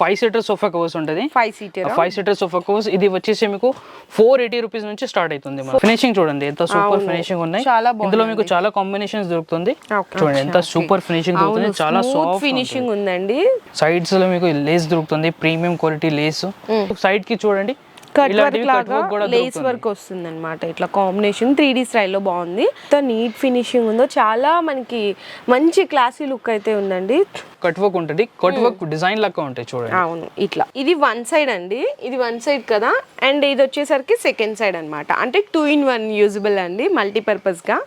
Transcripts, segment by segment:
Five seater sofa covers ఉంటుంది. Five seater five seater sofa covers ఇది వచ్చేసి మీకు ఫోర్ ఎయిటీ రూపీస్ నుంచి స్టార్ట్ అవుతుంది ఫినిషింగ్ చూడండి ఎంత సూపర్. ఫినిషింగ్ ఉన్నాయి. చాలా ఇందులో మీకు చాలా కాంబినేషన్స్ దొరుకుతుంది. చూడండి ఎంత సూపర్ ఫినిషింగ్ దొరుకుతుంది. చాలా సాఫ్ట్ ఫినిషింగ్ ఉందండి. సైడ్స్లో మీకు లేస్ దొరుకుతుంది ప్రీమియం క్వాలిటీ లేస్ సైడ్కి చూడండి కట్ వర్క్ లాగా లేస్ వర్క్ వస్తుంది అనమాట ఇట్లా కాంబినేషన్ త్రీ డి స్టైల్లో బాగుంది. ఎంత నీట్ ఫినిషింగ్ ఉందో చాలా మనకి మంచి క్లాసీ లుక్ అయితే ఉందండి. కట్ వర్క్ ఉంటుంది కట్ వర్క్ డిజైన్ లాగా ఉంటాయి చూడండి. అవును ఇట్లా. ఇది వన్ సైడ్ అండి. ఇది వన్ సైడ్ కదా. అండ్ ఇది వచ్చేసరికి సెకండ్ సైడ్ అన్నమాట. అంటే టూ ఇన్ వన్ యూజబుల్ అండి మల్టీపర్పస్గా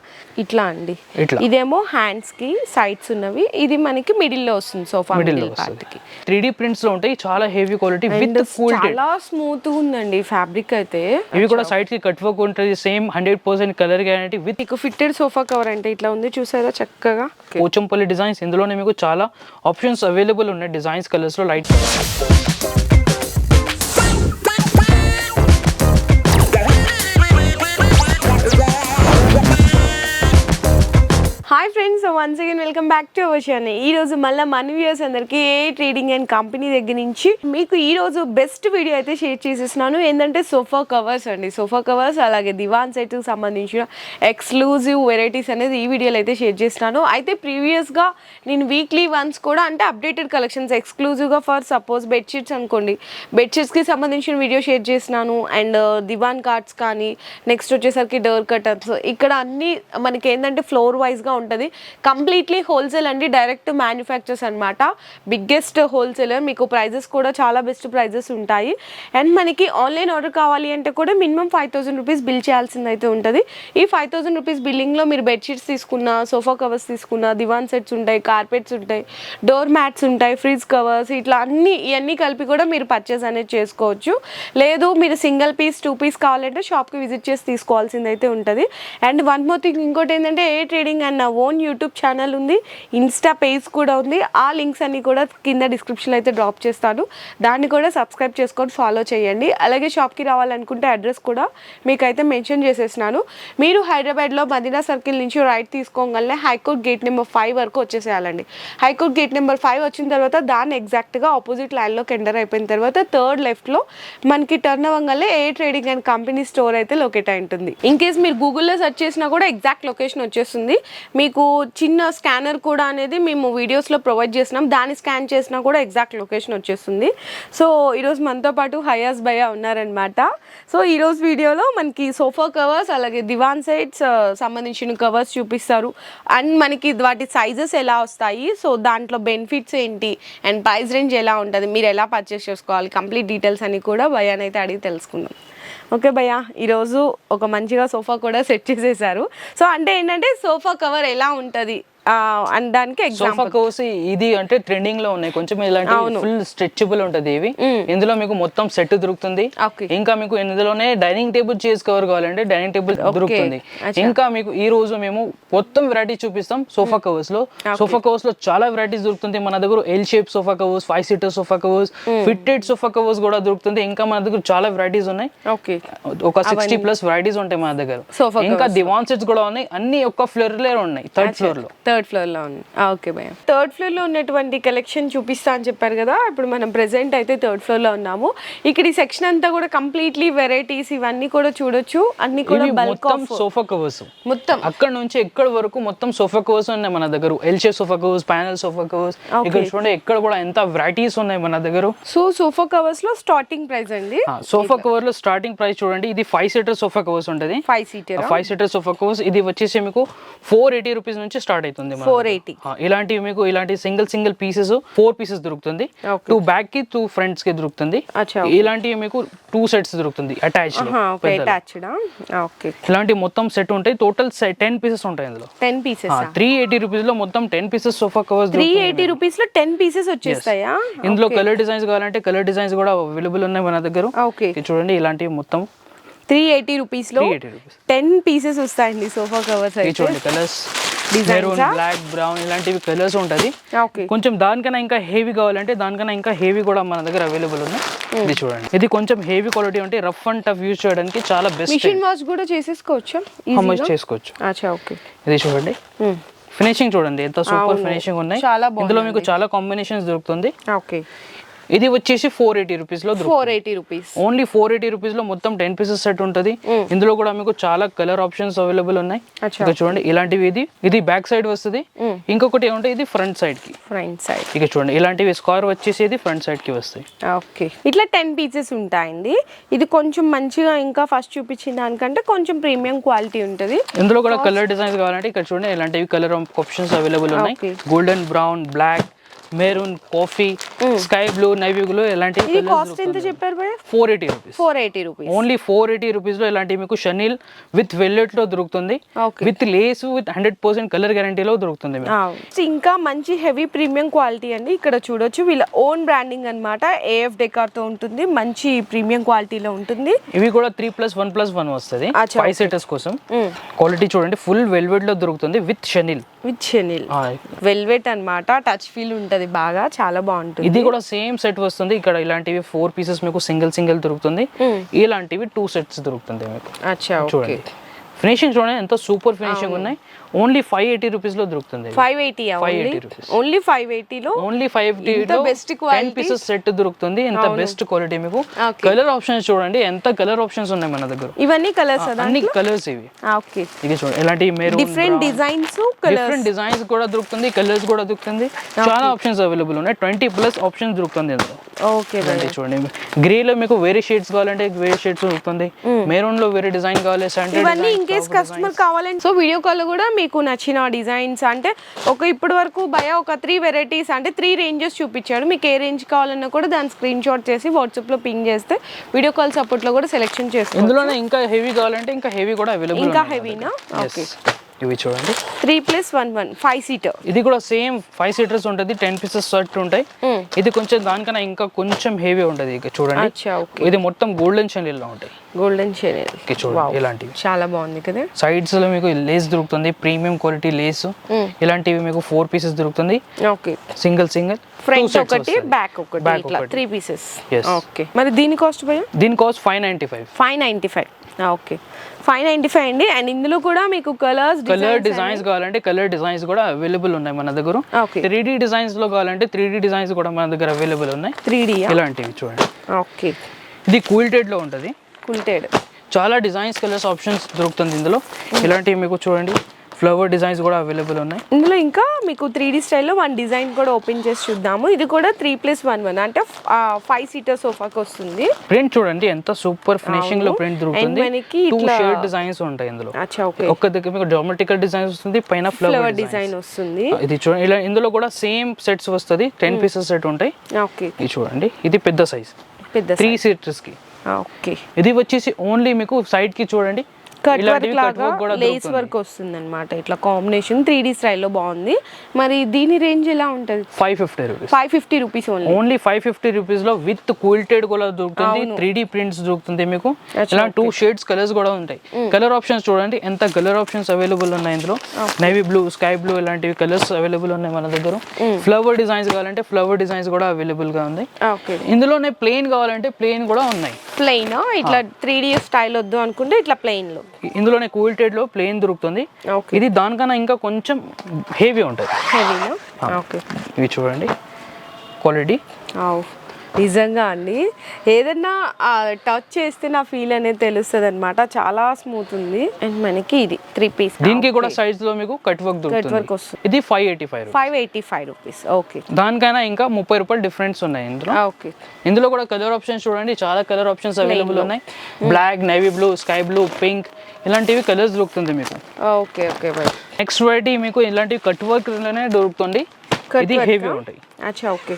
ఇట్లా అండి. ఇట్లా. ఇదేమో హ్యాండ్స్కి సైడ్స్ ఉన్నవి. ఇది మనకి మిడిల్లో వస్తుంది సోఫా మిడిల్ పార్ట్కి త్రీ డి ప్రింట్స్లో ఉంటాయి. చాలా హెవీ క్వాలిటీ విత్ చాలా స్మూత్ ఉందండి ఫ్యాబ్రిక్ అయితే. ఇవి కూడా సైడ్కి కట్ వర్క్ ఉంటుంది. Same hundred percent colour guarantee with fitted sofa cover అంటే ఇట్లా ఉంది చూసారా చక్కగా? పోచంపల్లి డిజైన్స్. ఇందులోనే మీకు చాలా ఆప్షన్స్ అవైలబుల్ ఉన్నాయి డిజైన్స్ కలర్స్లో light so once again welcome back to our షోని ఈ రోజు మళ్ళీ మన వ్యూస్ అందరికీ ఏ ట్రేడింగ్ అండ్ కంపెనీ దగ్గర నుంచి మీకు ఈ రోజు బెస్ట్ వీడియో అయితే షేర్ చేసేసినాను ఏంటంటే సోఫా కవర్స్ అండి. సోఫా కవర్స్ అలాగే దివాన్ సెట్కి సంబంధించిన ఎక్స్క్లూజివ్ వెరైటీస్ అనేది ఈ వీడియోలో అయితే షేర్ చేస్తున్నాను. అయితే ప్రీవియస్గా నేను వీక్లీ వన్స్ కూడా అంటే అప్డేటెడ్ కలెక్షన్స్ ఎక్స్క్లూజివ్గా ఫర్ సపోజ్ బెడ్షీట్స్ అనుకోండి. బెడ్షీట్స్కి సంబంధించిన వీడియో షేర్ చేసినాను అండ్ దివాన్ కార్డ్స్ కానీ నెక్స్ట్ వచ్చేసరికి డోర్ కటర్స్ ఇక్కడ అన్నీ మనకి ఏంటంటే ఫ్లోర్ వైజ్గా ఉంటుంది. కంప్లీట్లీ హోల్సేల్ అండి డైరెక్ట్ మ్యానుఫ్యాక్చర్స్ అనమాట బిగ్గెస్ట్ హోల్సేలర్ మీకు ప్రైజెస్ కూడా చాలా బెస్ట్ ప్రైజెస్ ఉంటాయి. అండ్ మనకి ఆన్లైన్ ఆర్డర్ కావాలి అంటే కూడా minimum five thousand rupees bill చేయాల్సింది అయితే ఉంటుంది. ఈ ఫైవ్ థౌసండ్ రూపీస్ బిల్లింగ్లో మీరు బెడ్షీట్స్ తీసుకున్న సోఫా కవర్స్ తీసుకున్న దివాన్ సెట్స్ ఉంటాయి కార్పెట్స్ ఉంటాయి డోర్ మ్యాట్స్ ఉంటాయి ఫ్రిడ్జ్ కవర్స్ ఇట్లా అన్ని ఇవన్నీ కలిపి కూడా మీరు పర్చేస్ అనేది చేసుకోవచ్చు. లేదు మీరు సింగిల్ పీస్ టూ పీస్ కావాలంటే షాప్కి విజిట్ చేసి తీసుకోవాల్సింది అయితే ఉంటుంది. అండ్ వన్ మోర్ థింగ్ ఇంకోటి ఏంటంటే ఏ ట్రేడింగ్ అండ్ నా ఓన్ యూట్యూబ్ ఛానల్ ఉంది ఇన్స్టా పేజ్ కూడా ఉంది. ఆ లింక్స్ అన్ని కూడా కింద డిస్క్రిప్షన్లో అయితే డ్రాప్ చేస్తాను. దాన్ని కూడా సబ్స్క్రైబ్ చేసుకొని ఫాలో చేయండి. అలాగే షాప్కి రావాలనుకుంటే అడ్రస్ కూడా మీకైతే మెన్షన్ చేసేసినాను మీరు హైదరాబాద్లో మదీనా సర్కిల్ నుంచి right తీసుకోగలనే high court gate number five వరకు వచ్చేసేయాలండి. High court gate number five వచ్చిన తర్వాత దాన్ని ఎగ్జాక్ట్గా ఆపోజిట్ లైన్లోకి ఎంటర్ అయిపోయిన తర్వాత థర్డ్ లెఫ్ట్లో మనకి టర్న్ అవ్వగానే A trading and company store అయితే లొకేట్ అయి ఉంటుంది. ఇన్ కేస్ మీరు గూగుల్లో సెర్చ్ చేసినా కూడా ఎగ్జాక్ట్ లొకేషన్ వచ్చేస్తుంది. మీకు చిన్న స్కానర్ కూడా అనేది మేము వీడియోస్లో ప్రొవైడ్ చేసినాం. దాన్ని స్కాన్ చేసినా కూడా ఎగ్జాక్ట్ లొకేషన్ వచ్చేస్తుంది. సో ఈరోజు మనతో పాటు హయాస్ భయ్య ఉన్నారనమాట సో ఈరోజు వీడియోలో మనకి సోఫా కవర్స్ అలాగే దివాన్ సైడ్స్ సంబంధించిన కవర్స్ చూపిస్తారు. అండ్ మనకి వాటి సైజెస్ ఎలా వస్తాయి? సో దాంట్లో బెనిఫిట్స్ ఏంటి? అండ్ ప్రైస్ రేంజ్ ఎలా ఉంటుంది? మీరు ఎలా పర్చేస్ చేసుకోవాలి? కంప్లీట్ డీటెయిల్స్ అని కూడా భయానైతే అడిగి తెలుసుకుందాం. ఓకే భయ్య ఈరోజు ఒక మంచిగా సోఫా కూడా సెట్ చేసేసారు. సో అంటే ఏంటంటే సోఫా కవర్ ఎలా ఉంటుంది? అండ్ దానికి సోఫా ఎగ్జాంపుల్ కవర్స్ ఇది అంటే ట్రెండింగ్లో ఉన్నాయి. కొంచెం ఇలాంటి ఫుల్ స్ట్రెచబుల్ ఉంటది ఇవి. ఇందులో మీకు మొత్తం సెట్ దొరుకుతుంది. ఇంకా మీకు ఇందులోనే డైనింగ్ టేబుల్ చైర్స్ కవర్ కావాలంటే డైనింగ్ టేబుల్ దొరుకుతుంది. ఇంకా మీకు ఈ రోజు మేము మొత్తం వెరైటీ చూపిస్తాం సోఫా కవర్స్లో. సోఫా కవర్స్లో చాలా వెరైటీస్ దొరుకుతుంది. మన దగ్గర L shape sofa covers five seater sofa covers fitted sofa covers కూడా దొరుకుతుంది. ఇంకా మన దగ్గర చాలా వెరైటీస్ ఉన్నాయి. ఓకే. ఒక సిక్స్టీ ప్లస్ వెరైటీస్ ఉంటాయి మన దగ్గర. ఇంకా దివాన్ సెట్స్ కూడా ఉన్నాయి. అన్ని ఒక్క ఫ్లోర్లో ఉన్నాయి. థర్డ్ ఫ్లోర్లో. థర్డ్ ఫ్లోర్లో ఉంది. ఓకే భయ్య. థర్డ్ ఫ్లోర్లో ఉన్నటువంటి కలెక్షన్ చూపిస్తా అని చెప్పారు కదా ఇప్పుడు మనం ప్రెసెంట్ అయితే థర్డ్ ఫ్లోర్లో ఉన్నాము. ఇక్కడ ఈ సెక్షన్ అంతా కూడా కంప్లీట్లీ వెరైటీస్ ఇవన్నీ కూడా చూడొచ్చు. అన్ని కూడా బల్క్ సోఫా కవర్స్ మొత్తం. అక్కడ నుంచి ఎక్కడ వరకు మొత్తం సోఫా కవర్స్ ఉన్నాయి మన దగ్గర? L shape sofa covers panel sofa covers ఇక్కడ చూడండి ఎక్కడ కూడా ఎంత వెరైటీస్ ఉన్నాయి మన దగ్గర? సో సోఫా కవర్స్లో స్టార్టింగ్ ప్రైస్ అండి. సోఫా కవర్లో స్టార్టింగ్ ప్రైస్ చూడండి ఇది ఫైవ్ సీటర్ సోఫా కవర్స్ ఉంటుంది. Five seater five seater sofa covers ఇది వచ్చేసి మీకు ఫోర్ ఎయిటీ రూపీస్ నుంచి స్టార్ట్ అవుతుంది. మన ఫోర్. ఎయిటీ. ఇలాంటివి మీకు ఇలాంటి single single pieces four pieces దొరుకుతుంది. టూ బ్యాక్కి టూ ఫ్రంట్స్కి దొరుకుతుంది. ఇలాంటివి మీకు టూ సెట్స్ దొరుకుతుంది ఓకే ఇలాంటి మొత్తం సెట్ ఉంటాయి. టోటల్ టెన్ పీసెస్ ఉంటాయి ఇందులో. టెన్ పీసెస్ త్రీ ఎయిటీ రూపీస్లో మొత్తం ten pieces sofa covers three eighty రూపీస్లో టెన్ పీసెస్ వచ్చేస్తాయా? ఇందులో కలర్ డిజైన్స్ కావాలంటే కలర్ డిజైన్స్ కూడా అవైలబుల్ ఉన్నాయి మన దగ్గర. చూడండి ఇలాంటివి మొత్తం త్రీ ఎయిటీ రూపీస్లో టెన్ పీసెస్ వస్తాయండి సోఫా కవర్స్ చూడండి కలర్స్ మెరూన్? బ్లాక్ బ్రౌన్ ఇలాంటివి కలర్స్ ఉంటది. కొంచెం దానికన్నా ఇంకా హెవీ కావాలంటే దానికన్నా ఇంకా హెవీ కూడా మన దగ్గర అవైలబుల్ ఉన్నాయి. ఇది చూడండి. ఇది కొంచెం హెవీ క్వాలిటీ ఉంటే రఫ్ అండ్ టఫ్ యూజ్ చేయడానికి చాలా బెస్ట్ మిషన్ వాష్ కూడా చేసేసుకోవచ్చా? హమస్ చేసుకోవచ్చు? అచ్చా ఓకే ఇది చూడండి. ఫినిషింగ్ చూడండి ఎంత సూపర్ ఫినిషింగ్ ఉన్నాయి. చాలా ఇందులో మీకు చాలా కాంబినేషన్స్ దొరుకుతుంది. ఓకే ఇది వచ్చేసి ఫోర్ ఎయిటీ రూపీస్లో four eighty rupees only four eighty రూపీస్లో మొత్తం టెన్ పీసెస్ సెట్ ఉంటుంది. ఇందులో కూడా మీకు చాలా కలర్ ఆప్షన్స్ అవైలబుల్ ఉన్నాయి. ఇక చూడండి ఇలాంటివి ఇది. ఇది బ్యాక్ సైడ్ వస్తుంది. ఇంకొకటి ఏమంటే ఇది ఫ్రంట్ సైడ్కి. ఫ్రంట్ సైడ్ ఇక చూడండి ఇలాంటివి స్కార్ వచ్చేసి ఇది ఫ్రంట్ సైడ్కి వస్తాయి. ఓకే ఇట్లా టెన్ పీసెస్ ఉంటాయండి. ఇది కొంచెం మంచిగా ఇంకా ఫస్ట్ చూపించిన దానికంటే కొంచెం ప్రీమియం క్వాలిటీ ఉంటుంది. ఇందులో కూడా కలర్ డిజైన్స్ కావాలంటే ఇక్కడ చూడండి ఇలాంటివి కలర్ ఆప్షన్స్ అవైలబుల్ ఉన్నాయి. Golden brown black maroon coffee sky blue navy blue ఇలాంటి కాస్ట్ ఎంత చెప్పారు four eighty rupees. Four eighty rupees. Only four eighty రూపీస్లో ఇలాంటివి మీకు షనీల్ విత్ వెల్లెట్లో దొరుకుతుంది. With lace with hundred percent colour గ్యారంటీలో దొరుకుతుంది మీకు ఇంకా మంచి హెవీ ప్రీమియం క్వాలిటీ అండి. ఇక్కడ చూడొచ్చు వీళ్ళ ఓన్ బ్రాండింగ్ అన్నమాట. ఏఎఫ్ డెకార్తో ఉంటుంది మంచి ప్రీమియం క్వాలిటీలో ఉంటుంది. ఇవి కూడా three plus one plus one వస్తుంది. ఫైవ్ సీటర్స్ కోసం. క్వాలిటీ చూడండి ఫుల్ వెల్వెట్లో దొరుకుతుంది విత్ షనీల్ విత్ చెనిల్ వెల్వెట్ అన్నమాట టచ్ ఫీల్ ఉంటది. బాగా చాలా బాగుంటుంది. ఇది కూడా సేమ్ సెట్ వస్తుంది. ఇక్కడ ఇలాంటివి ఫోర్ పీసెస్ మీకు సింగిల్ సింగిల్ దొరుకుతుంది. ఇలాంటివి టూ సెట్స్ దొరుకుతుంది మీకు. చూడండి. ఫినిషింగ్ చూడండి ఎంత సూపర్ ఫినిషింగ్ ఉన్నాయి. ఓన్లీ ఫైవ్ ఎయిటీ రూపీస్లో దొరుకుతుంది five eighty only 580 rupees. Only? Five ఎయిటీలో only five ఇంత best quality. పీసెస్ సెట్ దొరుకుతుంది. ఎంత బెస్ట్ క్వాలిటీ మీకు. కలర్ ఆప్షన్స్ చూడండి. ఎంత కలర్ ఆప్షన్స్ ఉన్నాయి మన దగ్గర? ఇవన్నీ కలర్స్ అన్ని కలర్స్ ఇవి. ఓకే. ఇక చూడండి. ఇలాంటి maroon different designs different designs కూడా దొరుకుతుంది. కలర్స్ కూడా దొరుకుతుంది. చాలా ఆప్షన్స్ అవైలబుల్ ఉన్నాయి. ట్వంటీ ప్లస్ ఆప్షన్స్ దొరుకుతుంది ఇందులో. ఓకే చూడండి. గ్రే లో మీకు వేరే షేడ్స్ కావాలంటే వేరే షేడ్స్ దొరుకుతుంది. మెరూన్లో వేరే డిజైన్ కావాలి. ఇవన్నీ ఇన్ కేస్ కస్టమర్ కావాలంటే సో వీడియో కాల్ కూడా మీకు నచ్చిన డిజైన్స్ అంటే ఒక ఇప్పటి వరకు భయ ఒక త్రీ వెరైటీస్ అంటే త్రీ రేంజెస్ చూపించాడు. మీకు ఏ రేంజ్ కావాలన్నా కూడా దాని స్క్రీన్ షాట్ చేసి వాట్సాప్లో పింగ్ చేస్తే వీడియో కాల్ సపోర్ట్లో కూడా సెలెక్షన్ చేసుకోండి ఇందులోనే ఇంకా హెవీ కావాలంటే ఇంకా హెవీ కూడా అవైలబుల్ ఇంకా హెవీనా ఓకే ఇవి చూడండి. Three plus one one five seater ఇది కూడా సేమ్ ఫైవ్ సీటర్స్ ఉంటుంది టెన్ పీసెస్ షర్ట్ ఉంటాయి. ఇది కొంచెం దానికన్నా ఇంకా కొంచెం హెవీ ఉంటుంది ఇక చూడండి. ఇది మొత్తం గోల్డెన్లో ఉంటాయి. గోల్డెన్ చూడండి ఇలాంటివి. చాలా బాగుంది కదా? సైడ్స్లో మీకు లేస్ దొరుకుతుంది ప్రీమియం క్వాలిటీ లేస్ ఇలాంటివి మీకు ఫోర్ పీసెస్ దొరుకుతుంది. ఓకే సింగిల్ సింగిల్ ఫ్రంట్ ఒకటి బ్యాక్ ఒకటి ఇట్లా. Three pieces. ఓకే మరి దీని కాస్ట్ భయ దీని cost five ninety five five ninety five okay five ninety five అండి. అండ్ ఇందులో కూడా మీకు కలర్స్ కలర్ డిజైన్స్ కావాలంటే కలర్ డిజైన్స్ కూడా అవైలబుల్ ఉన్నాయి మన దగ్గర. త్రీ డి డిజైన్స్లో కావాలంటే త్రీ డి డిజైన్స్ కూడా మన దగ్గర అవైలబుల్ ఉన్నాయి. త్రీ డి ఇలాంటివి చూడండి. ఓకే ఇది కూల్టెడ్లో ఉంటుంది. కుల్టెడ్ చాలా డిజైన్స్ కలర్స్ ఆప్షన్స్ దొరుకుతుంది ఇందులో. ఇలాంటివి మీకు చూడండి. ఫ్లవర్ డిజైన్స్ కూడా అవైలబుల్ ఉన్నాయి? ఇందులో ఇంకా మీకు త్రీ డి స్టైల్లో వన్ డిజైన్ కూడా ఓపెన్ చేసి చూద్దాము. ఇది కూడా త్రీ ప్లస్ వన్ వన్ అంటే ఫైవ్ సీటర్ సోఫాకి వస్తుంది. ప్రింట్ చూడండి ఎంత సూపర్ ఫినిషింగ్లో. ప్రింట్ దొరుకుతుంది. మనకి షేడ్ డిజైన్స్ ఉంటాయి ఇందులో. ఒక్క దగ్గర మీకు జామెట్రికల్ డిజైన్స్ వస్తుంది పైన ఫ్లవర్ డిజైన్ వస్తుంది. ఇది చూడండి ఇలా ఇందులో కూడా సేమ్ సెట్స్ వస్తుంది. టెన్ పీసెస్ సెట్ ఉంటాయి. ఓకే ఇది చూడండి ఇది పెద్ద సైజ్ పెద్ద త్రీ సీటర్స్కి. ఓకే ఇది వచ్చేసి ఓన్లీ మీకు సైడ్కి చూడండి కట్ వర్క్ లాగా లేస్. వర్క్ వస్తుంది అనమాట ఇట్లా కాంబినేషన్ త్రీ డి స్టైల్లో బాగుంది. మరి దీని రేంజ్ ఎలా ఉంటుంది? Five fifty rupees five fifty rupees only only five fifty రూపీస్లో విత్ కూల్టెడ్ కూడా దొరుకుతుంది. త్రీ డి ప్రింట్స్ దొరుకుతుంది మీకు. ఇలా టూ షేడ్స్ కలర్స్ కూడా ఉంటాయి. కలర్ ఆప్షన్స్ చూడండి ఎంత కలర్ ఆప్షన్స్ అవైలబుల్ ఉన్నాయి ఇందులో? నేవీ బ్లూ స్కై బ్లూ ఇలాంటివి కలర్స్ అవైలబుల్ ఉన్నాయి మన దగ్గర. ఫ్లవర్ డిజైన్స్ కావాలంటే ఫ్లవర్ డిజైన్స్ కూడా అవైలబుల్గా ఉంది ఇందులోనే ప్లెయిన్ కావాలంటే ప్లెయిన్ కూడా ఉన్నాయి. ప్లెయిన్ ఇట్లా త్రీ డి స్టైల్ వద్దు అనుకుంటే ఇట్లా ప్లెయిన్లో. ఇందులోనే కూల్టెడ్లో ప్లెయిన్ దొరుకుతుంది. ఇది దానికన్నా ఇంకా కొంచెం హెవీ ఉంటుంది. ఇవి చూడండి. క్వాలిటీ నిజంగా అండి. ఏదన్నా టచ్ చేస్తే నా ఫీల్ అనేది తెలుస్తుంది అనమాట చాలా స్మూత్ ఉంది. అండ్ మనకి ఇది త్రీ పీస్ దీనికి కూడా సైజ్లో మీకు కట్ వర్క్ వర్క్ దొరుకుతుంది వస్తుంది. ఇది five eighty five five eighty five rupees okay దానికైనా ఇంకా ముప్పై రూపాయలు డిఫరెన్స్ ఉన్నాయి ఇందులో. ఓకే ఇందులో కూడా కలర్ ఆప్షన్స్ చూడండి. చాలా కలర్ ఆప్షన్స్ అవైలబుల్ ఉన్నాయి. Black navy blue sky blue pink ఇలాంటివి కలర్స్ దొరుకుతుంది మీకు. ఓకే ఓకే బాయ్ నెక్స్ట్ వెరైటీ మీకు ఇలాంటివి కట్ వర్క్లోనే దొరుకుతుంది. ఇది హెవీ? ఉంటాయి. అచ్చా ఓకే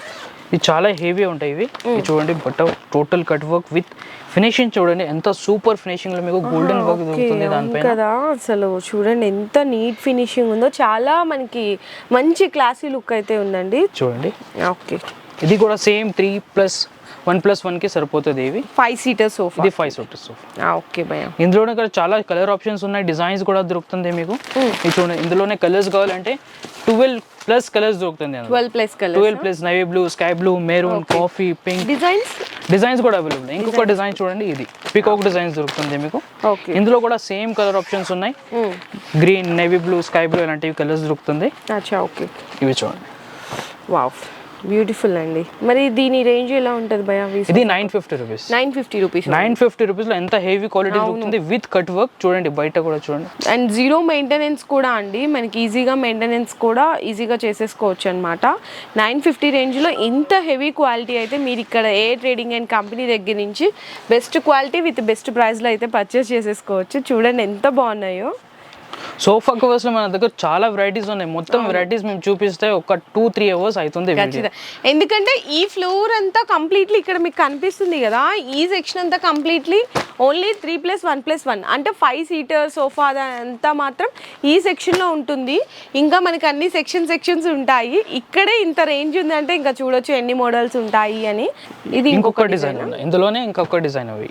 ఇది చాలా హెవీ ఉంటాయి ఇవి. ఇవి చూడండి బట్ట total cut work with finishing చూడండి ఎంత సూపర్ ఫినిషింగ్లో మీకు గోల్డెన్ వర్క్ దొరుకుతుంది దానిపైన కదా అసలు చూడండి ఎంత నీట్ ఫినిషింగ్ ఉందో. చాలా మనకి మంచి క్లాసీ లుక్ అయితే ఉందండి. చూడండి. ఓకే. ఇది కూడా same three plus one plus వన్కి సరిపోతుంది ఇవి. ఫైవ్ సీటర్ సోఫా ఇది ఫైవ్ సోటర్స్ ఓకే భయ ఇందులోనే ఇక్కడ చాలా కలర్ ఆప్షన్స్ ఉన్నాయి డిజైన్స్ కూడా దొరుకుతుంది మీకు. ఇది చూడండి ఇందులోనే కలర్స్ కావాలంటే ట్వెల్వ్ ప్లస్ కలర్స్ దొరుకుతుంది twelve plus colour twelve plus navy blue sky blue maroon coffee pink designs designs కూడా అవైలబుల్ ఇంకొక డిజైన్ చూడండి ఇది. పికాక్ డిజైన్స్ దొరుకుతుంది మీకు. ఓకే ఇందులో కూడా సేమ్ కలర్ ఆప్షన్స్ ఉన్నాయి. Green navy blue sky blue ఇలాంటివి కలర్స్ దొరుకుతుంది. ఇవి చూడండి. వావ్ బ్యూటిఫుల్ అండి. మరి దీని రేంజ్ ఎలా ఉంటుంది భయ ఇది nine fifty rupees nine fifty rupees nine fifty రూపీస్లో ఎంత హెవీ క్వాలిటీ దొరుకుతుంది? విత్ కట్ వర్క్ చూడండి బయట కూడా చూడండి. అండ్ జీరో మెయింటెనెన్స్ కూడా అండి. మనకి ఈజీగా మెయింటెనెన్స్ కూడా ఈజీగా చేసేసుకోవచ్చు అనమాట నైన్ ఫిఫ్టీ రేంజ్లో ఇంత హెవీ క్వాలిటీ అయితే మీరు ఇక్కడ ఏ ట్రేడింగ్ అండ్ కంపెనీ దగ్గర నుంచి బెస్ట్ క్వాలిటీ విత్ బెస్ట్ ప్రైస్లో అయితే పర్చేస్ చేసేసుకోవచ్చు. చూడండి ఎంత బాగున్నాయో. సోఫా కవర్స్లో మన దగ్గర చాలా వెరైటీస్ ఉన్నాయి. మొత్తం వెరైటీస్ మేము చూపిస్తే ఒక టూ త్రీ అవర్స్ అవుతుంది ఎందుకంటే ఈ ఫ్లోర్ అంతా కంప్లీట్లీ ఇక్కడ మీకు కనిపిస్తుంది కదా ఈ సెక్షన్ అంతా completely only three plus one plus one అంటే ఫైవ్ సీటర్ సోఫా అంతా మాత్రం ఈ సెక్షన్లో ఉంటుంది. ఇంకా మనకి అన్ని సెక్షన్ సెక్షన్స్ ఉంటాయి. ఇక్కడే ఇంత రేంజ్ ఉందంటే ఇంకా చూడొచ్చు ఎన్ని మోడల్స్ ఉంటాయి అని. ఇది ఇంకొక డిజైన్ ఇందులోనే ఇంకొక డిజైన్ అవి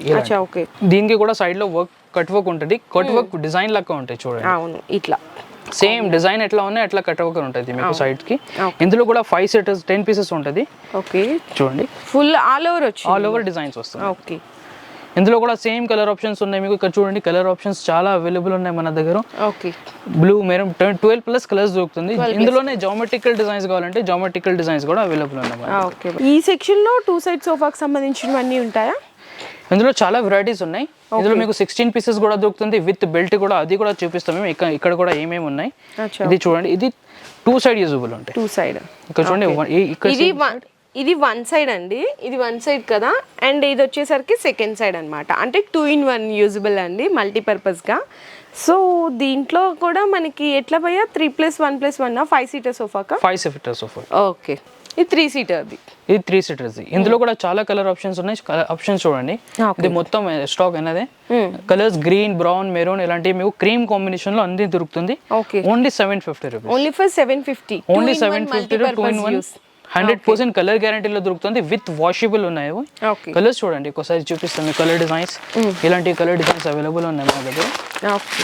దీనికి కూడా సైడ్లో వర్క్ కట్ వర్క్ ఉంటుంది కట్ వర్క్ డిజైన్ లాగా ఉంటాయి చూడండి. అవును ఇట్లా. సేమ్ డిజైన్ ఎట్లా ఉన్నాయి అట్లా కట్ వర్క్ ఉంటుంది మీకు సైడ్కి. ఇందులో కూడా ఫైవ్ సెటర్స్ టెన్ పీసెస్ ఉంటుంది. ఓకే. చూడండి. ఫుల్ ఆల్ ఓవర్ వచ్చి ఆల్ ఓవర్ డిజైన్స్ వస్తుంది ఓకే. ఇందులో కూడా సేమ్ కలర్ ఆప్షన్స్ ఉన్నాయి మీకు. ఇక్కడ చూడండి కలర్ ఆప్షన్స్ చాలా అవైలబుల్ ఉన్నాయి మన దగ్గర. Okay. Blue maroon twelve plus colours దొరుకుతుంది. ఇందులోనే జామెట్రికల్ డిజైన్స్ కావాలంటే జామెట్రికల్ డిజైన్స్ కూడా అవైలబుల్ ఉన్నాయి ఈ సెక్షన్లో టూ సైడ్ సోఫాకి సంబంధించినవన్నీ ఉంటాయా? ఇందులో చాలా వెరైటీస్ ఉన్నాయి. ఇందులో మీకు సిక్స్టీన్ పీసెస్ కూడా దొరుకుతుంది. విత్ బెల్ట్ కూడా అది కూడా చూపిస్తాం మేము. ఇక్కడ ఇక్కడ కూడా ఏమేమి ఉన్నాయి? ఇది చూడండి. ఇది టూ సైడ్ యూజబుల్ ఉంటాయి. టూ సైడ్ ఇక్కడ చూడండి ఇది వన్ ఇది వన్ సైడ్ అండి. ఇది వన్ సైడ్ కదా. అండ్ ఇది వచ్చేసరికి సెకండ్ సైడ్ అన్నమాట. అంటే టూ ఇన్ వన్ యూజబుల్ అండి మల్టీపర్పస్గా సో దీంట్లో కూడా మనకి ఎట్లా పోయా three plus one plus one five seater సోఫాకా five seater sofa okay ఇది త్రీ సీటర్ది ఇది త్రీ సీటర్స్ ఇందులో కూడా చాలా కలర్ ఆప్షన్స్ ఉన్నాయి. ఆప్షన్స్ చూడండి. Okay. ఇది మొత్తం స్టాక్ అనేది కలర్స్ గ్రీన్ బ్రౌన్ మెరూన్ ఇలాంటివి మీకు క్రీమ్ కాంబినేషన్లో అన్ని దొరుకుతుంది. Okay only seven fifty rupees only for seven fifty only seven fifty two in one hundred percent colour గ్యారంటీలో దొరుకుతుంది. విత్ వాషబుల్ ఉన్నాయి కలర్స్ చూడండి. ఒకసారి చూపిస్తాను. కలర్ డిజైన్స్ ఇలాంటి కలర్ డిజైన్స్ అవైలబుల్ ఉన్నాయి మన దగ్గర okay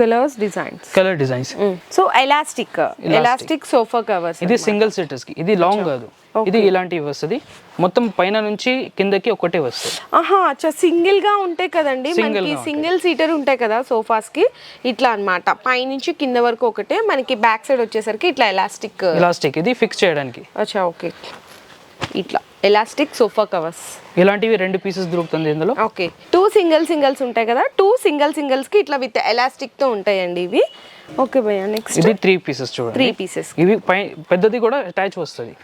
colours designs colour designs so elastic elastic sofa covers ఇది సింగిల్ సీటర్స్కి. ఇది లాంగ్ కాదు. ఇది ఇలాంటివి వస్తుంది. మొత్తం పైన నుంచి కిందకి ఒకటే వస్తుంది. ఆహా అచ్చా సింగిల్గా ఉంటాయి కదండి. మనకి సింగిల్ సీటర్ ఉంటాయి కదా సోఫాస్కి. ఇట్లా అన్నమాట. పైనుంచి కింద వరకు ఒకటే. మనకి బ్యాక్ సైడ్ వచ్చేసరికి ఇట్లా ఎలాస్టిక్ ఇలాస్టిక్ ఇది ఫిక్స్ చేయడానికి. అచ్చా ఓకే ఇట్లా. ఎలాస్టిక్ సోఫా కవర్స్ ఇలాంటివి రెండు పీసెస్ దొరుకుతుంది ఇందులో. ఓకే టూ సింగిల్ సింగిల్స్ ఉంటాయి కదా. టూ సింగిల్ సింగిల్స్కి ఇట్లా విత్ ఎలాస్టిక్తో ఉంటాయండి ఇవి. ఓకే భయ్య నెక్స్ట్ ఇది త్రీ పీసెస్ చూడండి. త్రీ పీసెస్ ఇవి పెద్దది కూడా అటాచ్ వస్తుంది.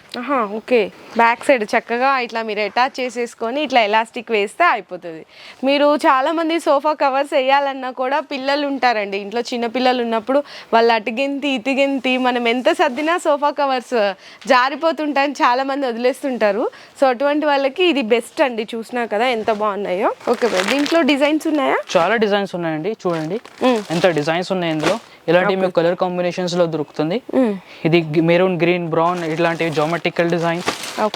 ఓకే. బ్యాక్ సైడ్ చక్కగా ఇట్లా మీరు అటాచ్ చేసేసుకొని ఇట్లా ఎలాస్టిక్ వేస్తే అయిపోతుంది. మీరు చాలా మంది సోఫా కవర్స్ వేయాలన్నా కూడా పిల్లలు ఉంటారండి. ఇంట్లో చిన్న పిల్లలు ఉన్నప్పుడు వాళ్ళు అటుగెంతి ఇటుగెంతి మనం ఎంత సర్దినా సోఫా కవర్స్ జారిపోతుంటాయని చాలా మంది వదిలేస్తుంటారు. సో అటువంటి వాళ్ళకి ఇది బెస్ట్ అండి. చూసినా కదా ఎంత బాగున్నాయో. ఓకే బాయ్ దీంట్లో డిజైన్స్ ఉన్నాయా? చాలా డిజైన్స్ ఉన్నాయండి. చూడండి. ఎంత డిజైన్స్ ఉన్నాయి ఇందులో? ఇలాంటివి మీకు కలర్ కాంబినేషన్స్లో దొరుకుతుంది. ఇది మెరూన్ గ్రీన్ బ్రౌన్ ఇట్లాంటివి జామెట్రికల్ డిజైన్స్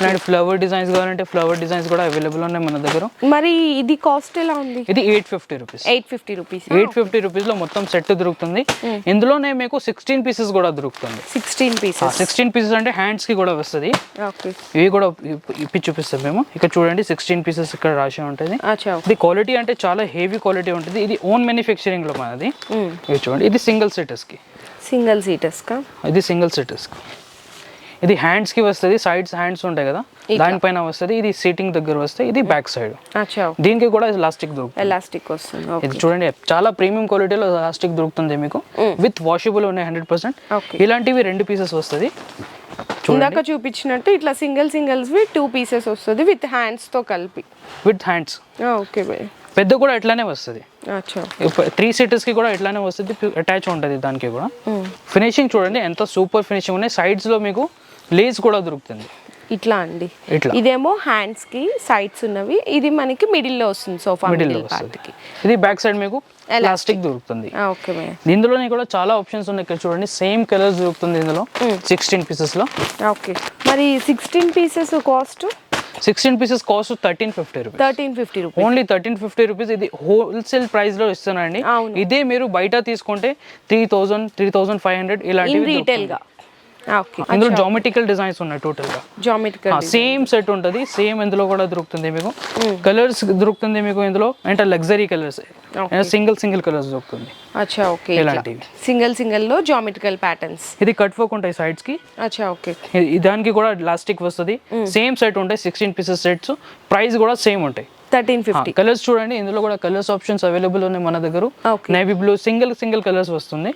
ఇలాంటి ఫ్లవర్ డిజైన్స్ కావాలంటే ఫ్లవర్ డిజైన్స్ కూడా అవైలబుల్ ఉన్నాయి మన దగ్గర. మరి ఇది కాస్ట్ ఎలా ఉంది? ఇది eight fifty rupees eight fifty rupees eight fifty రూపీస్లో మొత్తం సెట్ దొరుకుతుంది. ఇందులోనే మీకు సిక్స్టీన్ పీసెస్ కూడా దొరుకుతుంది. సిక్స్టీన్ పీసెస్ సిక్స్టీన్ పీసెస్ అంటే హ్యాండ్స్కి కూడా వస్తుంది. ఇవి కూడా ఇప్పి- చూపిస్తాం మేము. ఇక్కడ చూడండి సిక్స్టీన్ పీసెస్ ఇక్కడ రాసి ఉంటుంది. ఇది క్వాలిటీ అంటే చాలా హెవీ క్వాలిటీ ఉంటుంది. ఇది ఓన్ మ్యానుఫ్యాక్చరింగ్లో మనది. ఇది చూడండి. ఇది సింగిల్ సెటర్స్కి. సింగిల్ సీటర్స్ కా? ఇది సింగిల్ సెటర్స్ ఇది హ్యాండ్స్కి వస్తుంది సైడ్స్ హ్యాండ్స్ ఉంటాయి కదా? దానిపైన వస్తుంది ఇది సీటింగ్ దగ్గర వస్తే ఇది బ్యాక్ సైడ్ దీనికి కూడా లాస్టిక్ దొరుకుతుంది. ఎలాస్టిక్ వస్తుంది ఇది చూడండి చాలా ప్రీమియం క్వాలిటీలో లాస్టిక్ దొరుకుతుంది మీకు. విత్ వాషబుల్ ఉన్నాయి హండ్రెడ్ పర్సెంట్. ఇలాంటివి రెండు పీసెస్ వస్తుంది. ఇందాక చూపించినట్టు ఇట్లా సింగిల్ సింగిల్స్ వి టూ పీసెస్ వస్తుంది విత్ హ్యాండ్స్తో కలిపి. విత్ హ్యాండ్స్ ఓకే బాయ్ పెద్ద కూడా ఇట్లానే వస్తుంది. త్రీ సీటర్స్కి కూడా ఇట్లానే వస్తుంది అటాచ్ ఉంటుంది దానికి కూడా. ఫినిషింగ్ చూడండి ఎంత సూపర్ ఫినిషింగ్ ఉన్నాయి. సైడ్స్లో మీకు లేస్ కూడా దొరుకుతుంది. ఇట్లా అండి. ఇట్లా. ఇదేమో హ్యాండ్స్కి సైడ్స్ ఉన్నవి. ఇది మనకి మిడిల్లో వస్తుంది సోఫా మిడిల్లో పార్ట్కి. ఇది బ్యాక్ సైడ్ మీకు ప్లాస్టిక్ దొరుకుతుంది. ఓకే బాయ్ దీనిలోనే కూడా చాలా ఆప్షన్స్ ఉన్నాయి. ఇక్కడ చూడండి సేమ్ కలర్స్ దొరుకుతుంది ఇందులో. సిక్స్టీన్ పీసెస్లో. ఓకే. మరి sixteen pieces cost sixteen pieces cost thirteen fifty rupees thirteen fifty rupees only thirteen fifty rupees ఇది హోల్సేల్ ప్రైస్లో ఇస్తున్నారండి. అవును. ఇదే మీరు బయట తీసుకుంటే three thousand three thousand five hundred ఇలాంటివి రీటైల్గా. ఇందులో జామెట్రికల్ డిజైన్స్ ఉన్నాయి టోటల్గా. జామెట్రికల్ సేమ్ సెట్ ఉంటుంది సేమ్ ఇందులో కూడా దొరుకుతుంది మీకు. కలర్స్ దొరుకుతుంది మీకు ఇందులో అంటే luxury colours single single colours దొరుకుతుంది. అచ్చా ఓకే ఇలాంటివి సింగిల్ సింగిల్లో జామెట్రికల్ ప్యాటర్న్స్ ఇది కట్ వర్క్ ఉంటాయి సైడ్స్కి. అచ్చా ఓకే దానికి కూడా లాస్టిక్ వస్తుంది. సేమ్ సెట్ ఉంటాయి సిక్స్టీన్ పీసెస్ సెట్స్ ప్రైస్ కూడా సేమ్ ఉంటాయి. థర్టీన్ ఫిఫ్టీ కలర్స్ చూడండి. ఇందులో కూడా కలర్స్ ఆప్షన్స్ అవైలబుల్ ఉన్నాయి మన దగ్గర. Navy blue single single colours వస్తుంది.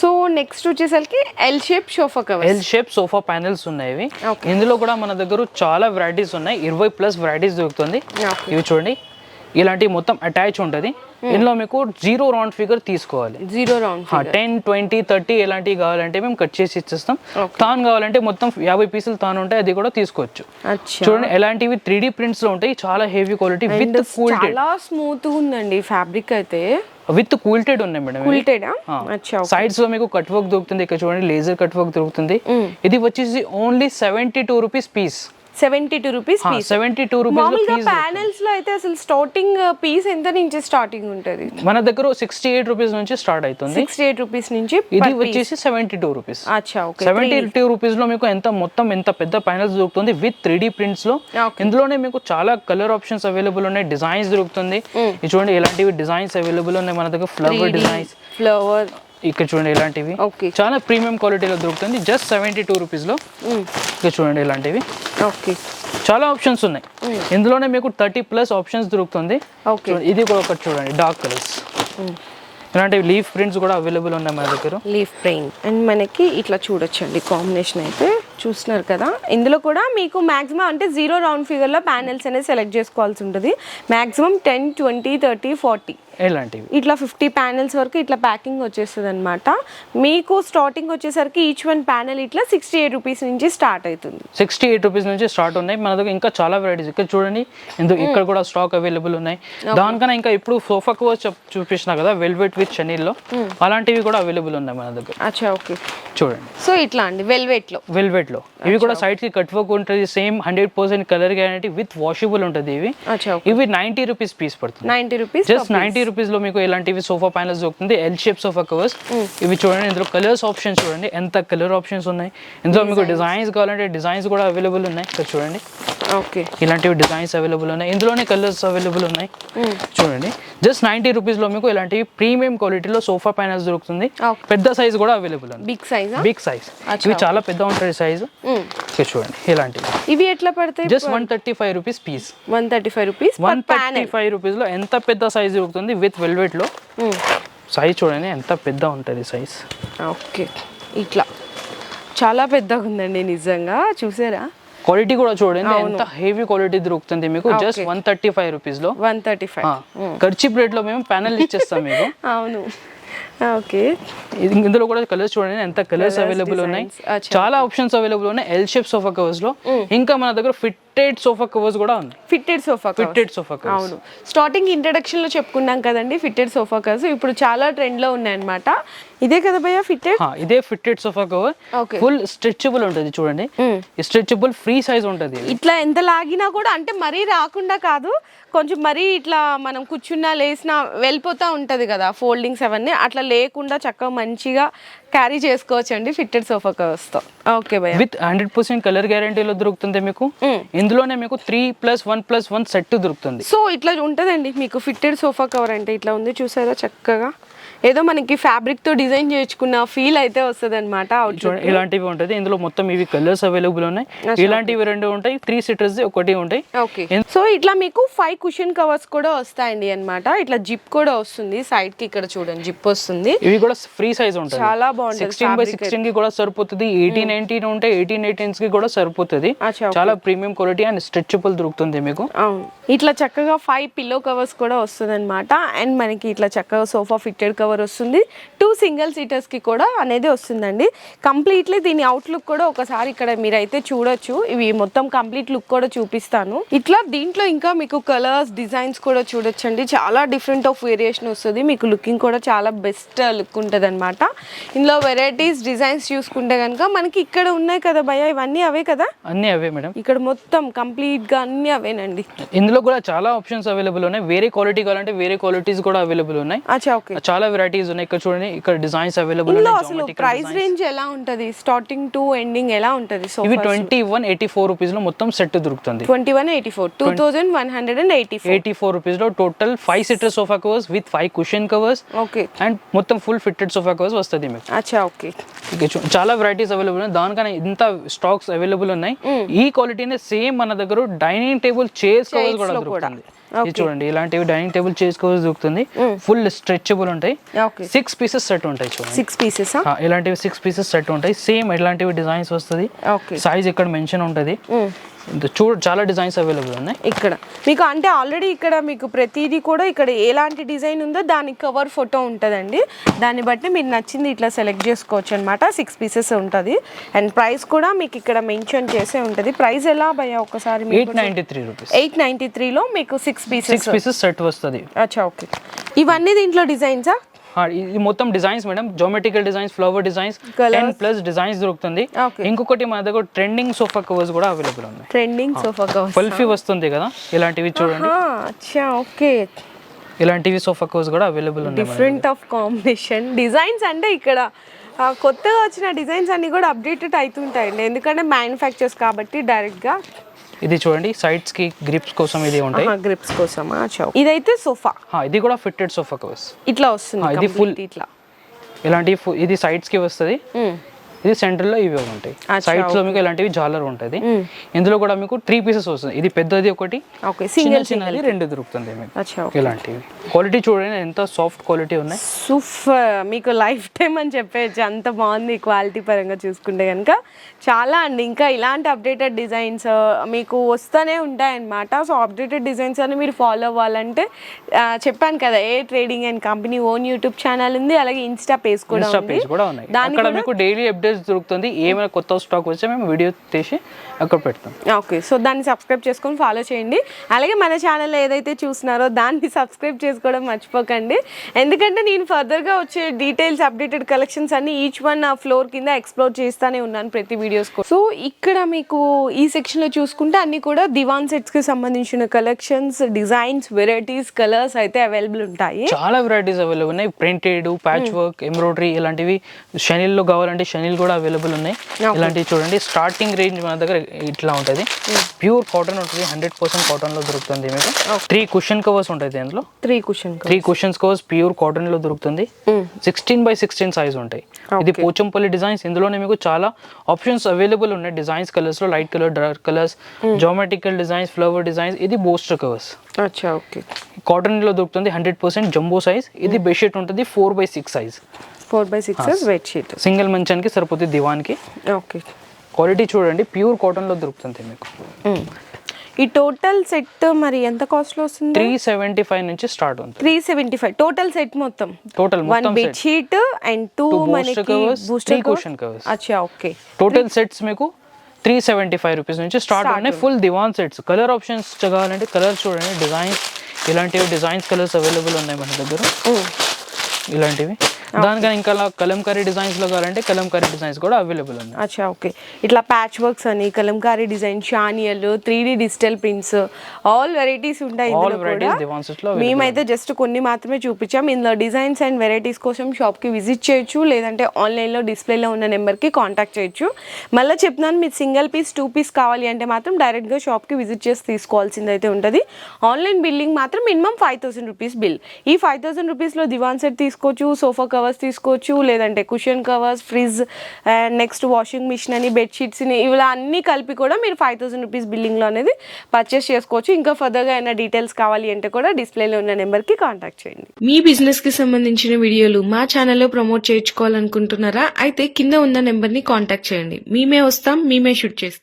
సో నెక్స్ట్ వచ్చేసరికి L shape sofa cover L shape sofa panels ఉన్నాయి. ఇందులో కూడా మన దగ్గర చాలా వెరైటీస్ ఉన్నాయి. ఇరవై ప్లస్ వెరైటీస్ దొరుకుతుంది. ఇవి చూడండి. ఇలాంటి మొత్తం అటాచ్ ఉంటుంది. ఇందులో మీకు జీరో రౌండ్ ఫిగర్ తీసుకోవాలి. Zero round ten twenty thirty ఎలాంటివి కావాలంటే మేము కట్ చేసి ఇచ్చేస్తాం. తాను కావాలంటే మొత్తం యాభై పీసులు తాను ఉంటాయి అది కూడా తీసుకోవచ్చు. చూడండి ఎలాంటివి త్రీ డి ప్రింట్స్లో ఉంటాయి చాలా హెవీ క్వాలిటీ విత్ కూల్టెడ్ చాలా స్మూత్ ఉందండి ఫ్యాబ్రిక్ అయితే. విత్ కూల్టెడ్ ఉన్నాయి మేడం కుల్టెడా సైడ్స్లో మీకు కట్ వర్క్ దొరుకుతుంది ఇక్కడ చూడండి లేజర్ కట్ వర్క్ దొరుకుతుంది. ఇది వచ్చేసి only seventy two rupees piece seventy two rupees piece seventy two rupees మామూలుగా ప్యానెల్స్లో అయితే అసలు స్టార్టింగ్ పీస్ ఎంత నుంచి స్టార్టింగ్ ఉంటది? మన దగ్గర సిక్స్టీ ఎయిట్ రూపీస్ నుంచి స్టార్ట్ అవుతుంది. సిక్స్టీ ఎయిట్ రూపీస్ నుంచి ఇది వచ్చేసి seventy two rupees seventy two రూపీస్లో మీకు ఎంత మొత్తం ఎంత పెద్ద ప్యానల్స్ దొరుకుతుంది? విత్ త్రీ డి ప్రింట్స్లో. ఇందులోనే మీకు చాలా కలర్ ఆప్షన్స్ అవైలబుల్ ఉన్నాయి. డిజైన్స్ దొరుకుతుంది. ఇది చూడండి ఇలాంటివి డిజైన్స్ అవైలబుల్ ఉన్నాయి మన దగ్గర. ఫ్లవర్ డిజైన్స్ ఫ్లవర్ ఇక్కడ చూడండి ఇలాంటివి. ఓకే. చాలా ప్రీమియం క్వాలిటీలో దొరుకుతుంది. జస్ట్ సెవెంటీ టూ రూపీస్లో ఇక్కడ చూడండి ఇలాంటివి. ఓకే. చాలా ఆప్షన్స్ ఉన్నాయి. ఇందులోనే మీకు థర్టీ ప్లస్ ఆప్షన్స్ దొరుకుతుంది. ఇది కూడా ఒకటి చూడండి డార్క్ కలర్స్. ఇలాంటివి లీఫ్ ప్రింట్స్ కూడా అవైలబుల్ ఉన్నాయి మన దగ్గర. లీఫ్ ప్రెయిన్ అండ్ మనకి ఇట్లా చూడొచ్చండి కాంబినేషన్ అయితే. చూస్తున్నారు కదా. ఇందులో కూడా మీకు మాక్సిమం అంటే జీరో రౌండ్ ఫిగర్లో ప్యానెల్స్ అనేది సెలెక్ట్ చేసుకోవాల్సి ఉంటుంది. Maximum ten twenty thirty forty. ఇలాంటివి ఇట్లా ఫిఫ్టీ ప్యానెల్స్ వరకు ఇట్లా ప్యాకింగ్ వచ్చేస్తుంది అనమాట మీకు స్టార్టింగ్ వచ్చేసరికి ఈచ్ వన్ ప్యానెల్ ఇట్లా సిక్స్టీ ఎయిట్ రూపీస్ నుంచి స్టార్ట్ అవుతుంది సిక్స్టీ ఎయిట్ రూపీస్ నుంచి స్టార్ట్ ఉన్నాయి. మన దగ్గర ఇంకా చాలా వెరైటీస్ ఇక్కడ చూడండి. ఇందులో ఇక్కడ కూడా స్టాక్ అవైలబుల్ ఉన్నాయి. దానికన్నా ఇంకా ఇప్పుడు సోఫా కవర్ చూపించిన కదా వెల్వెట్ విత్ చనీల్లో అలాంటివి కూడా అవైలబుల్ ఉన్నాయి మన దగ్గర. అచ్చా ఓకే చూడండి. సో ఇట్లా అండి వెల్వెట్లో వెల్వెట్లో. ఇవి కూడా సైడ్కి కట్ వర్క్ ఉంటుంది. Same hundred percent colour guarantee with washable ఉంటుంది ఇవి. ఇవి నైన్టీ రూపీస్ పీస్ పడుతుంది. నైంటీ రూపీస్ జస్ట్ నైన్టీ రూపీస్లో మీకు ఇలాంటివి సోఫా ప్యానల్స్ దొరుకుతుంది. ఎల్ షేప్ సోఫా కవర్స్ ఇవి చూడండి ఇందులో కలర్స్ ఆప్షన్స్ చూడండి. ఎంత కలర్ ఆప్షన్స్ ఉన్నాయి. ఇందులో మీకు డిజైన్స్ కావాలంటే డిజైన్స్ కూడా అవైలబుల్ ఉన్నాయి. ఇక్కడ చూడండి. ఓకే. ఇలాంటివి డిజైన్స్ అవైలబుల్ ఉన్నాయి. ఇందులోనే కలర్స్ అవైలబుల్ ఉన్నాయి. చూడండి. జస్ట్ నైన్టీ రూపీస్లో మీకు ఇలాంటివి ప్రీమియం క్వాలిటీలో సోఫా ప్యానల్స్ దొరుకుతుంది. పెద్ద సైజ్ కూడా అవైలబుల్ ఉంది. బిగ్ సైజా బిగ్ సైజ్ ఇవి చాలా పెద్ద ఉంటుంది సైజ్ ఇక్కడ చూడండి. ఇలాంటివి. ఇవి ఎట్లా పడతాయి just one thirty five rupees piece one thirty five rupees one thirty five రూపీస్లో ఎంత పెద్ద సైజ్ దొరుకుతుంది విత్ వెల్వెట్లో? సైజ్ చూడండి ఎంత పెద్ద ఉంటుంది సైజ్ ఓకే. ఇట్లా. చాలా పెద్దగా ఉందండి నిజంగా. చూసారా? క్వాలిటీ కూడా చూడండి ఎంత హెవీ క్వాలిటీ దొరుకుతుంది మీకు? జస్ట్. వన్ థర్టీ ఫైవ్ రూపీస్లో. వన్ థర్టీ ఫైవ్ ఖర్చు రేట్లో మేము ప్యానల్ ఇచ్చేస్తాం మీకు. అవును. ఓకే ఇది- ఇందులో కూడా కలర్స్ చూడండి ఎంత కలర్స్ అవైలబుల్ ఉన్నాయి. అచ్చా. చాలా ఆప్షన్స్ అవైలబుల్ ఉన్నాయి. ఎల్ షేప్ సోఫా కవర్స్లో. ఇంకా మన దగ్గర ఫిట్టెడ్ సోఫా కవర్స్ కూడా ఉన్నాయి. Fitted sofa fitted sofa covers అవును. స్టార్టింగ్ ఇంట్రడక్షన్లో చెప్పుకున్నాం కదండి ఫిట్టెడ్ సోఫా కవర్స్ ఇప్పుడు చాలా ట్రెండ్లో ఉన్నాయన్నమాట. ఇదే కదా భయ్య ఫిట్టెడ్ ఇదే fitted sofa cover. Full stretchable ఉంటుంది చూడండి. స్ట్రెచబుల్ ఫ్రీ సైజ్ ఉంటుంది. ఇట్లా ఎంత లాగినా కూడా అంటే మరీ రాకుండా కాదు కొంచెం మరీ ఇట్లా మనం కూర్చున్నా లేసినా వెళ్ళిపోతా ఉంటది కదా ఫోల్డింగ్స్ అవన్నీ. అట్లా లేకుండా చక్కగా మంచిగా క్యారీ చేసుకోవచ్చు అండి ఫిట్టెడ్ సోఫా కవర్స్తో ఓకే భయ్య. విత్ హండ్రెడ్ పర్సెంట్ కలర్ గ్యారంటీలో దొరుకుతుంది మీకు? ఇందులోనే మీకు three plus one plus one set దొరుకుతుంది. సో ఇట్లా ఉంటుందండి మీకు ఫిట్టెడ్ సోఫా కవర్ అంటే ఇట్లా ఉంది చూసారా చక్కగా? ఏదో మనకి ఫ్యాబ్రిక్తో డిజైన్ చేయించుకున్న ఫీల్ అయితే వస్తుంది అనమాట ఇలాంటివి ఉంటుంది ఇందులో మొత్తం ఇవి కలర్స్ అవైలబుల్ ఉన్నాయి. ఇలాంటివి రెండు ఉంటాయి. త్రీ సీటర్స్ ఒకటి ఉంటాయి. ఓకే సో ఇట్లా మీకు ఫైవ్ కుషన్ కవర్స్ కూడా వస్తాయండి అన్నమాట. ఇట్లా జిప్ కూడా వస్తుంది. సైడ్కి ఇక్కడ చూడండి జిప్ వస్తుంది. ఇవి కూడా ఫ్రీ సైజ్ ఉంటుంది. చాలా బాగుంటుంది సిక్స్టీన్ బై సిక్స్టీన్కి కూడా సరిపోతుంది. ఎయిటీన్ నైన్టీన్ ఉంటే ఎయిటీన్ ఎయిటీన్స్కి కూడా సరిపోతుంది. చాలా ప్రీమియం క్వాలిటీ అండ్ స్ట్రెచబుల్ దొరుకుతుంది మీకు. ఇట్లా చక్కగా ఫైవ్ పిల్లో కవర్స్ కూడా వస్తుంది అనమాట అండ్ మనకి ఇట్లా చక్కగా సోఫా ఫిట్టెడ్ కవర్ వస్తుంది. టూ సింగిల్ సీటర్స్కి కూడా అనేది వస్తుందండి. కంప్లీట్లీ దీని అవుట్లుక్ కూడా ఒకసారి ఇక్కడ మీరైతే చూడొచ్చు. ఇవి మొత్తం కంప్లీట్ లుక్ కూడా చూపిస్తాను. ఇట్లా దీంట్లో ఇంకా మీకు కలర్స్ డిజైన్స్ కూడా చూడొచ్చండి. చాలా డిఫరెంట్ ఆఫ్ వేరియేషన్ వస్తుంది. మీకు లుకింగ్ కూడా చాలా బెస్ట్ లుక్ ఉంటుంది అనమాట ఇందులో వెరైటీస్ డిజైన్స్ చూసుకుంటే కనుక మనకి ఇక్కడ ఉన్నాయి కదా భయ ఇవన్నీ అవే కదా? అన్నీ అవే మేడం. ఇక్కడ మొత్తం కంప్లీట్గా అన్ని అవేనండి. ఇందులో కూడా చాలా ఆప్షన్స్ అవైలబుల్ ఉన్నాయి. వేరే క్వాలిటీ కావాలంటే వేరే క్వాలిటీస్ కూడా అవైలబుల్ ఉన్నాయి. చాలా వెరైటీస్ ఉన్నాయి. ఇక్కడ చూడండి ఇక్కడ డిజైన్స్ అవైలబుల్ ఇందులో ఉన్నాయి. అసలు ప్రైస్. రేంజ్ ఎలా ఉంటది? స్టార్టింగ్ టు ఎండింగ్ ఎలా ఉంటది? సో ఇవి ట్వంటీ వన్ ఎయిటీ ఫోర్ రూపీస్లో మొత్తం సెట్ దొరుకుతుంది. Twenty one eighty four two thousand one hundred and eighty eighty four రూపీస్లో total five seater sofa covers with five cushion covers okay and మొత్తం full fitted sofa covers వస్తుంది మీకు. అచ్చా okay చాలా varieties available ఉన్నాయి. దానికన్నా ఇంత స్టాక్స్ అవైలబుల్ ఉన్నాయి. ఈ క్వాలిటీనే సేమ్ మన దగ్గర డైనింగ్ టేబుల్ చైర్స్ కవర్స్ కూడా. దొరుకుతుంది. ఇది చూడండి ఇలాంటివి డైనింగ్ టేబుల్ కవర్స్ దొరుకుతుంది. ఫుల్ స్ట్రెచబుల్ ఉంటాయి. సిక్స్ పీసెస్ సెట్ ఉంటాయి చూడండి. సిక్స్ పీసెస్ ఇలాంటివి సిక్స్ పీసెస్ సెట్ ఉంటాయి. సేమ్ ఇలాంటివి డిజైన్స్ వస్తుంది. ఓకే సైజ్ ఇక్కడ మెన్షన్ ఉంటుంది. చూడ చాలా డిజైన్స్ అవైలబుల్ ఉన్నాయి. ఇక్కడ. మీకు అంటే ఆల్రెడీ ఇక్కడ మీకు ప్రతిదీ కూడా ఇక్కడ ఎలాంటి డిజైన్ ఉందో దానికి కవర్ ఫోటో ఉంటుందండి. దాన్ని బట్టి మీరు నచ్చింది ఇట్లా సెలెక్ట్ చేసుకోవచ్చు అనమాట సిక్స్ పీసెస్ ఉంటుంది. అండ్ ప్రైస్ కూడా మీకు ఇక్కడ మెన్షన్ చేసే ఉంటుంది. ప్రైస్ ఎలా భయ్యా ఒకసారి eight ninety three rupees. Eight ninety త్రీలో మీకు six pieces six pieces set వస్తుంది. అచ్చా ఓకే. ఇవన్నీ దీంట్లో డిజైన్సా? ఇది మొత్తం designs madam geometrical designs flower designs. Ten plus designs దొరుకుతుంది. ఇంకొకటి మన దగ్గర ట్రెండింగ్ సోఫా కవర్స్ కూడా అవైలబుల్ ఉన్నాయి. ట్రెండింగ్ సోఫా కవర్స్ ఫల్ఫీ వస్తుంది కదా ఇలాంటివి చూడండి. అచ్చా ఓకే. ఇలాంటివి సోఫా కవర్స్ కూడా అవైలబుల్ ఉన్నాయి డిఫరెంట్ ఆఫ్ కాంబినేషన్ డిజైన్స్ అంటే ఇక్కడ కొత్తగా వచ్చిన డిజైన్స్ అన్ని కూడా అప్డేటెడ్ అవుతుంటాయండి. ఎందుకంటే మ్యానుఫ్యాక్చర్స్ కాబట్టి డైరెక్ట్గా. ఇది చూడండి సైడ్స్కి గ్రిప్స్ కోసం ఇది ఉంటాయి. గ్రిప్స్ అచ్చా ఇదైతే సోఫా. ఇది కూడా ఫిట్టెడ్ సోఫా కవర్స్ ఇట్లా వస్తుంది ఇది complete ఇట్లా. ఇలాంటి ఇది సైడ్స్కి వస్తుంది. ఇది సెంటర్లో ఇవి ఉంటాయి. సైడ్స్లో మీకు ఇలాంటివి జాలర్ ఉంటుంది. ఇందులో కూడా మీకు త్రీ పీసెస్ వస్తుంది. ఇది పెద్దది ఒకటి సింగిల్ చిన్నది రెండు దొరుకుతుంది మీకు. ఇలాంటివి. క్వాలిటీ చూడండి ఎంత సాఫ్ట్ క్వాలిటీ ఉన్నాయి. సూపర్ మీకు లైఫ్ టైం అని చెప్పేయచ్చు. అంత బాగుంది క్వాలిటీ పరంగా చూసుకుంటే కనుక. చాలా అండి. ఇంకా ఇలాంటి అప్డేటెడ్ డిజైన్స్ మీకు వస్తూనే ఉంటాయన్నమాట. సో అప్డేటెడ్ డిజైన్స్ అని మీరు ఫాలో అవ్వాలంటే చెప్పాను కదా A trading and company own YouTube channel ఉంది అలాగే ఇన్స్టా పేజ్ కూడా ఉంది. అక్కడ మీకు డైలీ అప్డేట్స్ దొరుకుతుంది. ఏమైనా కొత్త స్టాక్ వస్తే మేము వీడియో తీసి అక్కడ పెడతాం. ఓకే సో దాన్ని సబ్స్క్రైబ్ చేసుకొని ఫాలో చేయండి. అలాగే మన ఛానల్ ఏదైతే చూస్తున్నారో దాన్ని సబ్స్క్రైబ్ చేసుకోవడం మర్చిపోకండి. ఎందుకంటే నేను ఫర్దర్గా వచ్చే డీటెయిల్స్ అప్డేటెడ్ కలెక్షన్స్ అన్ని ఈచ్ వన్ ఫ్లోర్ కింద ఎక్స్ప్లోర్ చేస్తానే ఉన్నాను ప్రతి వీడియోస్ సో ఇక్కడ మీకు ఈ సెక్షన్లో చూసుకుంటే అన్ని కూడా దివాన్ సెట్స్కి సంబంధించిన కలెక్షన్స్ డిజైన్స్ వెరైటీస్ కలర్స్ అయితే అవైలబుల్ ఉంటాయి. చాలా వెరైటీస్ అవైలబుల్ ఉన్నాయి. ప్రింటెడ్ ప్యాచ్ వర్క్ ఎంబ్రాయిడరీ ఇలాంటివి. షనిల్లో కావాలంటే షనిల్ కూడా అవైలబుల్ ఉన్నాయి. ఇలాంటివి చూడండి. స్టార్టింగ్ రేంజ్ మన దగ్గర ఇట్లా ఉంటుంది. ప్యూర్ కాటన్ ఉంటుంది. హండ్రెడ్ పర్సెంట్ కాటన్లో దొరుకుతుంది మీకు. త్రీ కుషన్ కవర్స్ ఉంటాయి దీంట్లో. Three cushion three cushions covers pure కాటన్లో దొరుకుతుంది. సిక్స్టీన్ బై సిక్స్టీన్ సైజ్ ఉంటాయి. ఇది పోచంపల్లి డిజైన్స్ ఇందులోనే మీకు చాలా ఆప్షన్స్ అవైలబుల్ ఉన్నాయి. డిజైన్స్ కలర్స్లో light colour dark colours geometrical designs flower designs ఇది బోస్టర్ కవర్స్ అచ్చా ఓకే కాటన్లో దొరుకుతుంది హండ్రెడ్ పర్సెంట్ జంబో సైజ్ ఇది బెడ్షీట్ ఉంటుంది. Four by six size four by six bedsheet single మంచానికి సరిపోతుంది దివాన్కి. ఓకే. క్వాలిటీ చూడండి ప్యూర్ కాటన్లో దొరుకుతుంది మీకు. ఈ టోటల్ సెట్ మరి ఎంత కాస్ట్లో వస్తుంది? త్రీ సెవెంటీ ఫైవ్ నుంచి స్టార్ట్ ఉంది three seventy five total set మొత్తం total one bed sheet and two మనకి బూస్టర్ cushion covers. అచ్చా ఓకే. టోటల్ సెట్స్ మీకు త్రీ సెవెంటీ ఫైవ్ రూపీస్ నుంచి స్టార్ట్ ఉన్నాయి full divan sets colour options కావాలంటే colour చూడండి డిజైన్స్ ఇలాంటివి డిజైన్స్ కలర్స్ అవైలబుల్ ఉన్నాయి మన దగ్గర. ఇలాంటివి. దానికన్నా ఇంకా కలంకారీ డిజైన్స్లో కావాలంటే కలంకారీ డిజైన్స్ కూడా అవైలబుల్ ఉన్నాయి. అచ్చా ఓకే ఇట్లా ప్యాచ్ వర్క్స్ అని kalamkari design chenille three D digital prints all varieties ఉంటాయి లో మేమైతే జస్ట్ కొన్ని మాత్రమే చూపించాం. ఇందులో డిజైన్స్ అండ్ వెరైటీస్ కోసం షాప్కి విజిట్ చేయొచ్చు లేదంటే ఆన్లైన్లో డిస్ప్లేలో ఉన్న నెంబర్కి కాంటాక్ట్ చేయొచ్చు. మళ్ళీ చెప్తున్నాను మీరు సింగిల్ పీస్ టూ పీస్ కావాలి అంటే మాత్రం డైరెక్ట్గా షాప్కి విజిట్ చేసి తీసుకోవాల్సింది అయితే ఉంటుంది. ఆన్లైన్ బిల్లింగ్ మాత్రం minimum five thousand rupees bill ఈ ఫైవ్ థౌసండ్ రూపీస్లో దివాన్ సెట్ తీసుకోవచ్చు సోఫా కవర్స్ తీసుకోవచ్చు లేదంటే cushion covers fridge and next washing machine అని బెడ్షీట్స్ని ఇలా అన్నీ కలిపి కూడా మీరు ఫైవ్ థౌసండ్ రూపీస్ బిల్లింగ్లో అనేది పర్చేస్ చేసుకోవచ్చు. ఇంకా ఫర్దర్గా ఏమైనా డీటెయిల్స్ కావాలి అంటే కూడా డిస్ప్లేలో ఉన్న నెంబర్కి కాంటాక్ట్ చేయండి. మీ బిజినెస్కి సంబంధించిన వీడియోలు మా ఛానల్లో ప్రమోట్ చేయించుకోవాలనుకుంటున్నారా? అయితే కింద ఉన్న నెంబర్ని కాంటాక్ట్ చేయండి. మేమే వస్తాం మేమే షూట్ చేస్తాం.